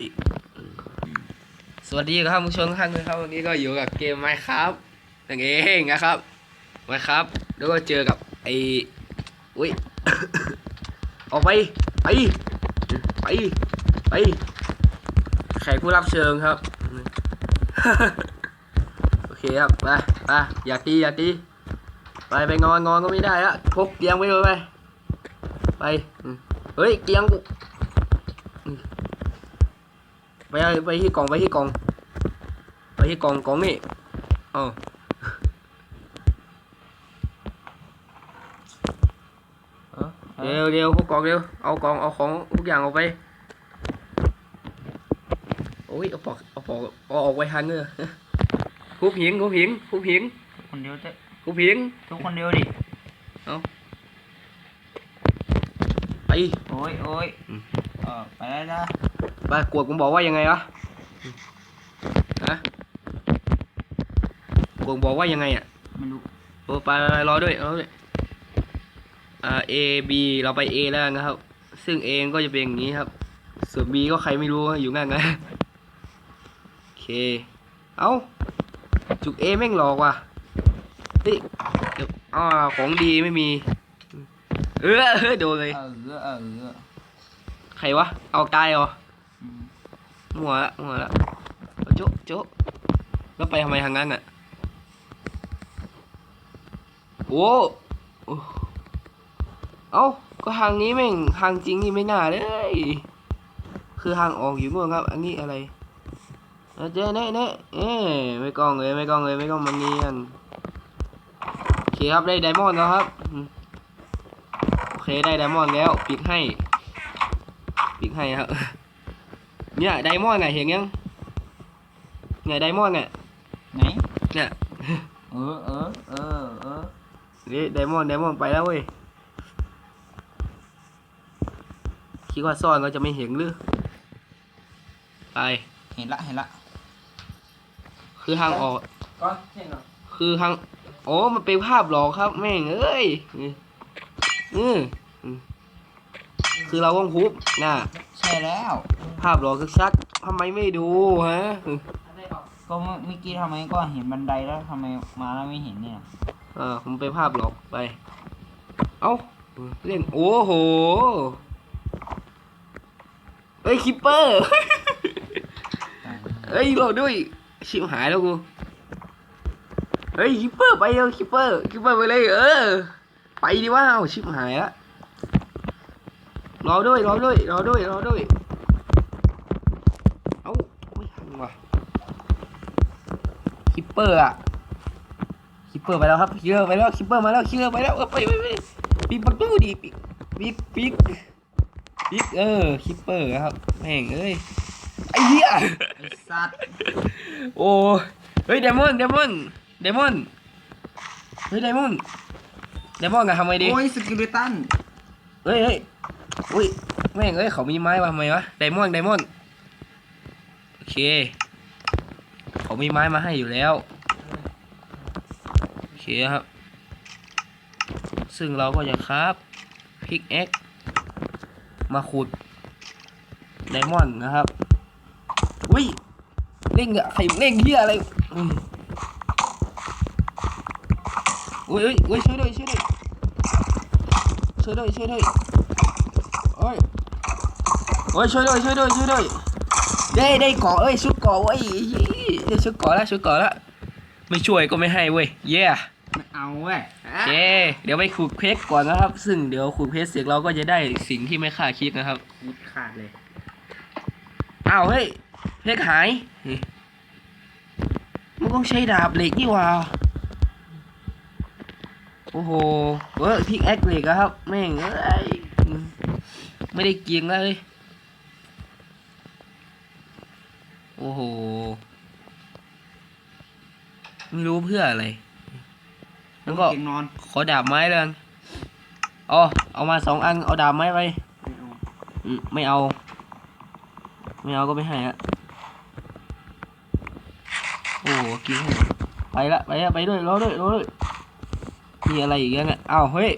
อีก สวัสดีครับผู้ชมทุกท่านนะครับวันนี้ก็อยู่กับเกมไมค์ครับนั่นเองนะครับไมค์ครับ แล้วก็เจอกับไอ้อุ้ยออกไปไปไปไปแขกผู้รับเชิญครับ โอเคครับไปไปอย่าตีอย่าตีไปไปงอนงอนก็ไม่ได้ละพกเตียงไว้เลยไปไปเฮ้ยเตียง ไปเอาไปที่กล่องไปที่กล่องไปที่กล่องกล่องนี่อ๋อเร็วเร็วพวกกล่องเร็วเอากล่องเอาของทุกอย่างออกไปโอ้ยเอาปอกเอาปอกเอาออกไว้ทันเนอะคุบหิงคุบหิงคุบหิงคนเดียวจะคุบหิงทุกคนเดียวดิไปโอ้ยโอ้ยอืมเออไปแล้วนะ ไปกวดผมบอกว่ายังไงวะฮะกวดบอกว่ายังไงอะไม่รู้โอ้ไปไปไปรอด้วยรอด้วยอ่า A B เราไป A แล้วนะครับ ซึ่ง A ก็จะเป็นอย่างนี้ครับ ส่วน B ก็ใครไม่รู้อยู่งั้นนะโอเค เอ้า จุก A แม่งหลอกว่ะเฮ้ยเดี๋ยวอ่าของดีไม่มี เออเออโดนเลยเออเออเออเออใครวะ เอาตายเหรออืม มัวละมัวละโจ๊ะโจ๊ะแล้วไปทำไมทางนั้นอะโอ้โอ้เอ้าก็ทางนี้แม่งทางจริงนี่ไม่น่าเลย คือทางออกอยู่นู่นครับ อันนี้อะไรเจ๊เน่เน่เอ้ไม่กล้องเลยไม่กล้องเลยไม่กล้องมันเนียนโอเคครับได้ไดมอนด์แล้วครับโอเคได้ไดมอนด์แล้ว ปิดให้ ปิดให้ครับ เนี่ยไดมอนด์น่ะเห็นยังเนี่ยไดมอนด์เนี่ยไหน เนี่ยเออเออเออเออนี่ไดมอนด์ไดมอนด์ไปแล้วเว้ยคิดว่าซ่อนเราจะไม่เห็นหรือไปเห็นละเห็นละคือทางออก ก็เห็นเหรอคือทางโอ้มันเป็นภาพหลอกครับ แม่งเอ้ยอืมอืมอืมคือเราต้องพุบน่ะ ใช่แล้ว ภาพหลอกชักๆทำไมไม่ดูฮะอืมก็เมื่อเมื่อกี้ทำไมก็เห็นบันไดแล้วทำไมมาแล้วไม่เห็นเนี่ย เออผมเป็นภาพหลอกไป เอ้าเล่นโอ้โหเอ้ยคิปเปอร์เอ้ยรอด้วยชิบหายแล้วกูเฮ้ยคิปเปอร์ไปเร็วคิปเปอร์คิปเปอร์ไปเลยเออ ไปดิว่าเอาชิบหายละ รอด้วยรอด้วยรอด้วยรอด้วย เอ้าไม่ทันว่ะคิปเปอร์อะคิปเปอร์ไปแล้วครับคิปเปอร์ไปแล้วคิปเปอร์มาแล้วคิปเปอร์ไปแล้วเออไปไปไปปิดประตูดิปิดปิดปิดปิดเออคิปเปอร์ครับแม่งเอ้ยไอ้เหี้ยไอ้สัตว์โอ้เฮ้ยเดมอนเดมอนเดมอนเฮ้ยเดมอนเดมอนอะทำไงดีโอ้ยสกิลิตันเฮ้ยเฮ้ย อุ้ยแม่งเอ้ยเขามีไม้มาทำไมวะไดมอนด์ไดมอนด์โอเค เขามีไม้มาให้อยู่แล้วโอเคครับ ซึ่งเราก็จะครับพิกเอ็กมาขุดไดมอนด์นะครับอุ้ยเร่งอะใครเร่งเฮียอะไรอืมอุ้ยอุ้ยอุ้ยช่วยด้วยช่วยด้วยช่วยด้วยช่วยด้วย โอ้ยโอ้ยช่วยด้วยช่วยด้วยช่วยด้วยได้ได้เกาะเอ้ยชุดเกาะเว้ยได้ชุดเกาะแล้วชุดเกาะแล้วไม่ช่วยก็ไม่ให้เว้ยเย้ไม่เอาเว้ยโอเคเดี๋ยวไปขุดเพชรก่อนนะครับ ซึ่งเดี๋ยวขุดเพชรเสร็จเราก็จะได้สิ่งที่ไม่คาดคิดนะครับมุดขาดเลยอ้าวเฮ้ยเพชรหายเฮ้ยมันต้องใช้ดาบเหล็กนี่หว่าโอ้โหเออพิกแอคเหล็กอะครับแม่งเอ้ย ไม่ได้เกียงเลยโอ้โห ไม่รู้เพื่ออะไร แล้วก็เตียงนอน ขอดาบไม้เลยกันอ๋อเอามาสองอัน เอาดาบไม้ไป ไม่เอาอืมไม่เอาไม่เอาก็ไม่ให้ฮะโอ้โหกินให้หมดไปละไปละไปด้วยรอด้วยรอด้วยมีอะไรอีกยังอะอ้าวเฮ้ย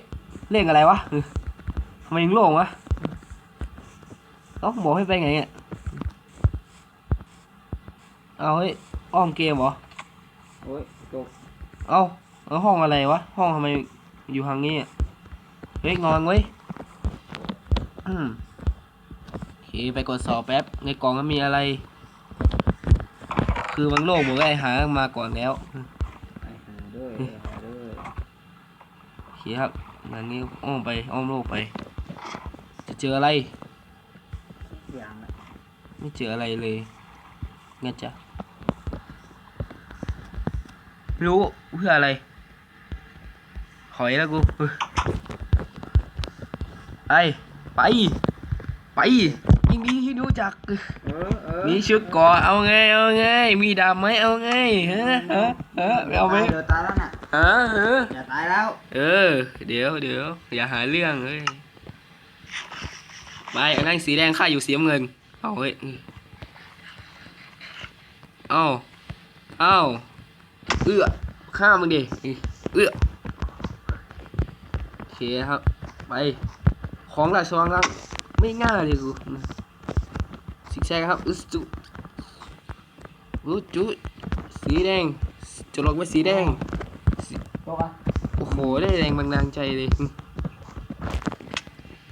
เล่นอะไรวะเออทำไมยังโล่งวะ ต้องบอกให้ไปไงอะเอาเฮ้ยอ้อมเกมเหรอโอ้ยตกเอาเอาห้องอะไรวะ ห้องทำไมอยู่ทางนี้เฮ้ยงอนเว้ยอืมโอเคไปกดสอบแป๊บ ในกล่องมันมีอะไร คือบางโลกผมก็ไอหามาก่อนแล้วไอ้หาด้วยไอ้หาด้วยโอเคครับงานนี้อ้อมไปอ้อมโลกไป จะเจออะไร อย่างละไม่เจออะไรเลยงั้นจะไม่รู้เพื่ออะไรถอยแล้วกูไปไปไปยิงดีที่รู้จักเออเออมีชุดเก่อเอาไง เอาไง มีดาบไหมเอาไงฮะฮะฮะไม่เอาไหมเดี๋ยวตายแล้วน่ะฮะฮะอย่าตายแล้ว เออ เดี๋ยวเดี๋ยวอย่าหาเรื่องเฮ้ย ไปอันนั้นสีแดงข้าอยู่สีน้ำเงิน เอาเฮ้ยเอาเอาเอื้อข้ามึงดิเอื้อโอเคครับ ไป ของราชวังลังไม่ง่ายเลยกูสิกแซกครับอึสจุอุจุสีแดงจะลงไปสีแดงตกอะโอ้โห ได้แรงบันดาลใจเลย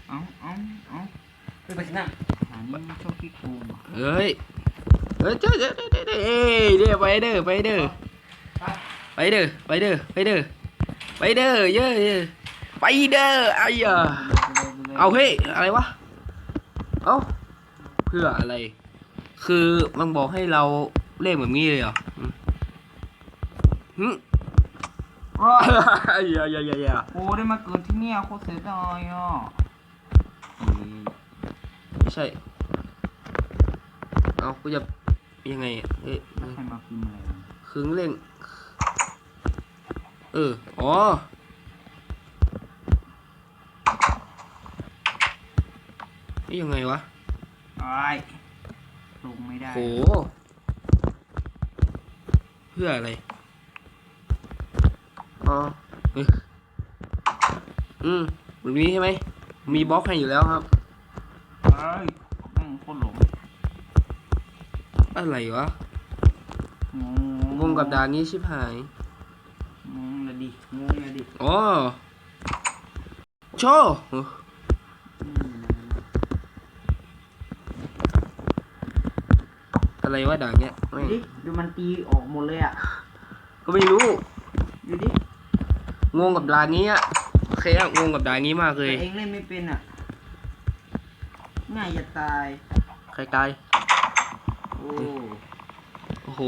เอ้าเอ้าเอ้า ไปไปที่นั่นหานี่มันชอบขี้โกงอะเฮ้ยเฮ้ยเจ้าเจ้าเจ้าเจ้าเอ้ยเดี๋ยวไปเด้อไปเด้อไปเด้อไปเด้อไปเด้อไปเด้อเยอะเยอะไปเด้อไอ้ยาเอาเฮ้ยอะไรวะเอาเพื่ออะไร คือมันบอกให้เราเล่นแบบนี้เลยเหรออืมหึรอดอย่าอย่าอย่าอย่าโอ้ได้มาเกินที่เนี่ยโคตรเสียดายอะอืม ไม่ใช่ เอากูจะยังไงอะเฮ้ยใครมาพิมพ์อะไรวะคึงเล่นเออ อ๋อ นี่ยังไงวะไอ้ายลงไม่ได้ โห เพื่ออะไร อ๋อเฮ้ยอืมแบบนี้ใช่ไหม มีบล็อกให้อยู่แล้วครับ เอ้ยแม่งโคตรหลง อะไรวะงงงงกับดานนี้ชิบหาย งงเลยดิงงเลยดิอ๋อโชว์อืมอะไรวะด่านเนี้ยดูแม่งดิดูมันตีออกหมดเลยอะก็ไม่รู้ ดูดิงงกับด่านนี้อะโอเคอะงงกับด่านนี้มากเลแต่ยเองเล่นไม่เป็นอะง่ายจะตาย ใครตาย โอ้โอ้โห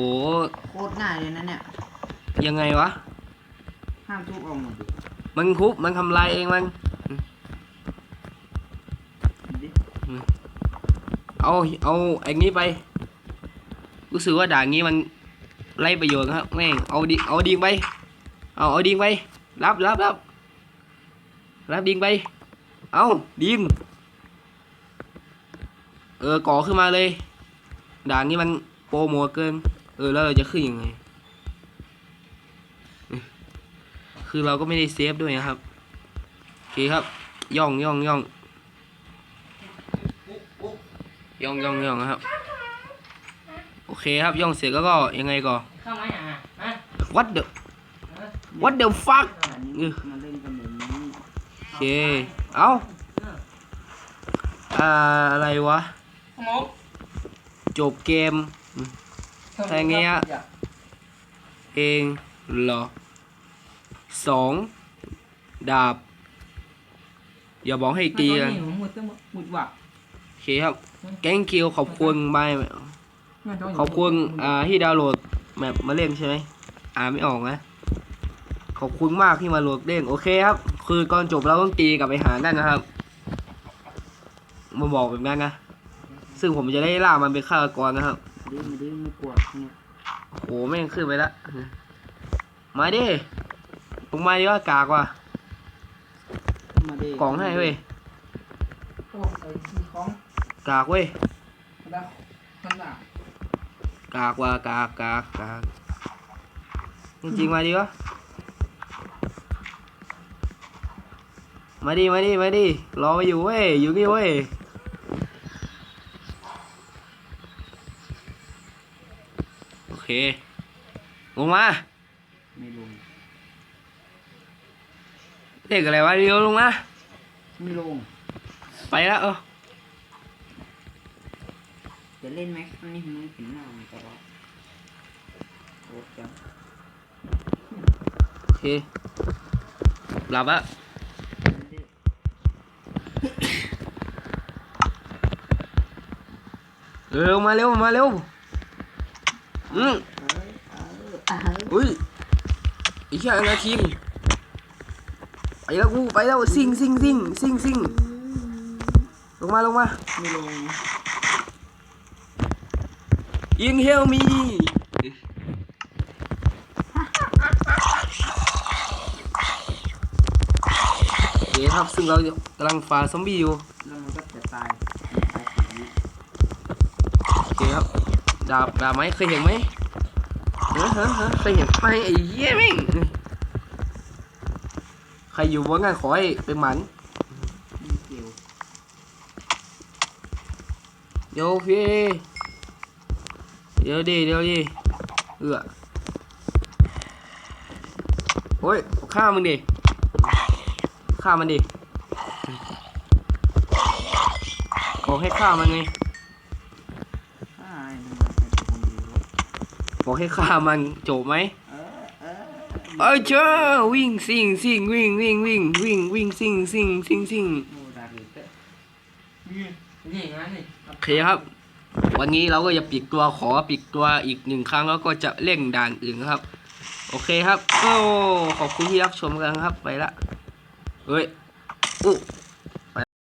โคตรง่ายเลยนะเนี่ย ยังไงวะ ห้ามทุบออกหมดดิมันคุบมันทำลายเองมันดูดิเอา เอาไอ้นี้ไป รู้สึกว่าด่านนี้มันไร้ประโยชน์ครับแม่ง เอาดิเอาดิงไป เอาเอาดิงไป รับรับรับรับดิงไป เอาดิงเออก่อขึ้นมาเลย ด่านนี้มันโปรโมทเกิน เออแล้วเราจะขึ้นยังไง คือเราก็ไม่ได้เซฟด้วยนะครับ โอเคครับ ย่องย่องย่องย่องย่องย่องนะครับ โอเคครับย่องเสร็จแล้วก็ยังไงก่อนเข้ามาอย่างอะฮะ what the what the fuck อันนี้เออมาเล่นกันแบบนี้โอเค เอาอ่าอะไรวะขโมย จบเกมแค่เงี้ยเองเหรอสองดาบ อย่าบอกให้ตีกันมุดจะมุดว่ะโอเคครับ แก๊งคิวขอบคุณบายขอบคุณอ่าที่ดาวน์โหลดแมปมาเล่นใช่ไหมอ่านไม่ออกนะ ขอบคุณมากที่มาโหลดเล่น โอเคครับ คือก่อนจบเราต้องตีกลับไปหานั่นนะครับมาบอกแบบนั้นนะ ซึ่งผมจะได้ล่ามันเป็นฆาตกรนะครับดิไม่ดิไม่กลัวเนี่ยโหแม่งขึ้นไปละมาดิลงมาดีว่ากากว่ะมาดิกล่องให้เว้ยโอ้ไอ้ที่ของกากเว้ยแล้วมันอะกากว่ะกากกากกากจริงๆมาดิวะมาดิมาดิมาดิรอไปอยู่เว้ยอยู่นี่เว้ย ลงมา ไม่ลง เลขอะไรวะเร็วลงมา ไม่ลง ไปแล้วเออจะเล่นไหมครั้งนี้มึงเห็นหน้ามันตลอดโอ้จังโอเคหลับอะเร็วมาเร็วมาเร็ว อืมอุ้ยอีกแค่นาทีไปแล้วกูไปแล้วซิงซิงซิงซิงซิงลงมาลงมาไม่ลงยิงเฮลมีโอเคครับซึ่งเรากำลังฝ่าซอมบี้อยู่แล้วมันก็จะตายผี โอเคครับ ดาบดาบไหมเคยเห็นไหมเฮ้ยเฮ้ยเฮ้ยเคยเห็นไหมไอ้เหี้ยแม่งใครอยู่บนงานขอให้เป็นหมันไม่เกี่ยวเดี๋ยวพี่เดี๋ยวดิเดี๋ยวดิเอือโอ้ยฆ่ามึงดิฆ่ามันดิบอกให้ฆ่ามันไง อ้ายมันมาเป็นคนเดียว บอกให้ฆ่ามันจบไหมเออเออเอ้ยเจ้าวิ่งซิงซิงวิ่งวิ่งวิ่งวิ่งวิ่งซิงซิงซิงซิงโอเคครับ วันนี้เราก็จะปิดตัวขอปิดตัวอีกหนึ่งครั้งแล้วก็จะเล่นด่านอื่นครับ โอเคครับโอ้ขอบคุณที่รับชมกันครับไปละเฮ้ยอู้